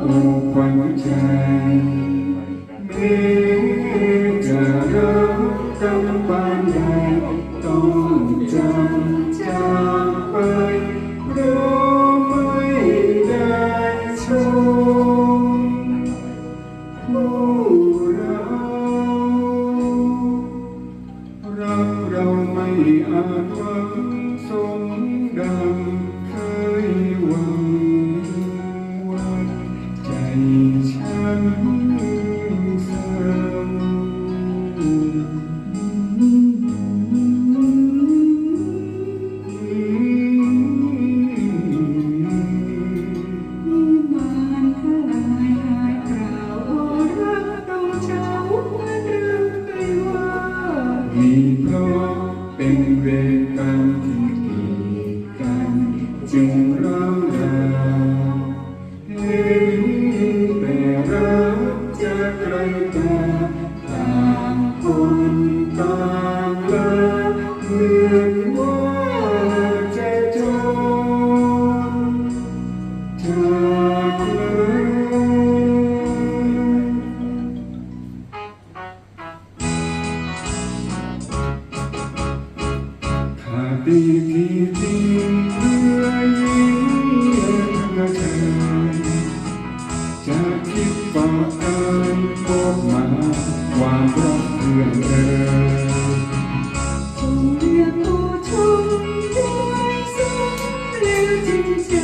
ความใจมีจะรักกันปานใดต้องจำจากไปรู้ไม่ได้ชมผู้เรารัเราไม่อาจ เพราะเป็นเวรกรรมที่กีดกันจึงร้าวรานเห็นแต่รักจะไกลตัวต่างคนต่างลาเหมือนว่าจะจนจาก ดีที่เพื่อยิ่งกระเทยจะคิดฝากการพบมาความรักเพื่อนเอ่ยจงเรียกผู้ชมด้วยสมเร็วจริงใจ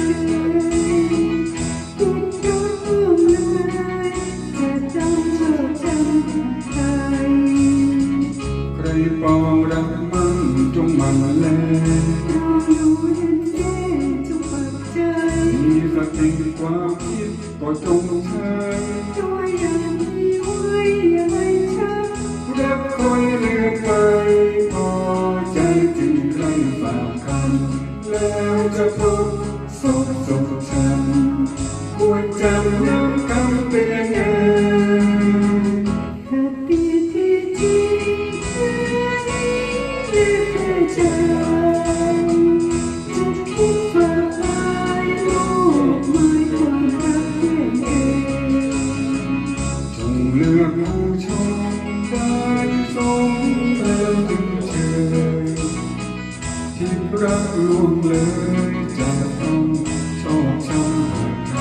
ทุกยกร่วมเลยจะต้องเชื่อจำใจใครปองรักมั่น จงมันแลเรารู้เห็นแย่จงปักใจมีสติความคิดก็จงใช้ตัวอย่างมีไว้อย่าให้ช้ำรักคอยเรื่อยไปพอใจจึงใครฝากคันแล้วจะพบ รักเพียงเองจงเลือกผู้ชมได้สมแล้วงเชยที่รักลวงเลยจะต้องชอบช้ำหัวใจ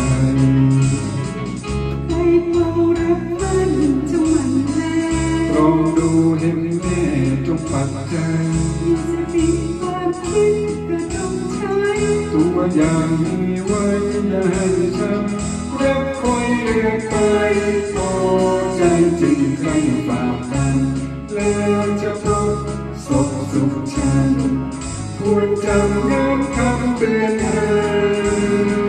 ใครเฝ้ารักมันจงมันแลลองดูเห็นแน่จงปักใจ ตัวอย่างมีไว้อย่าให้ช้ำรักคอยเรื่อยไปพอใจจริงใครฝากกันแล้วจะพบศพสุขฉันควรจำย้ำคำเตือนเธอ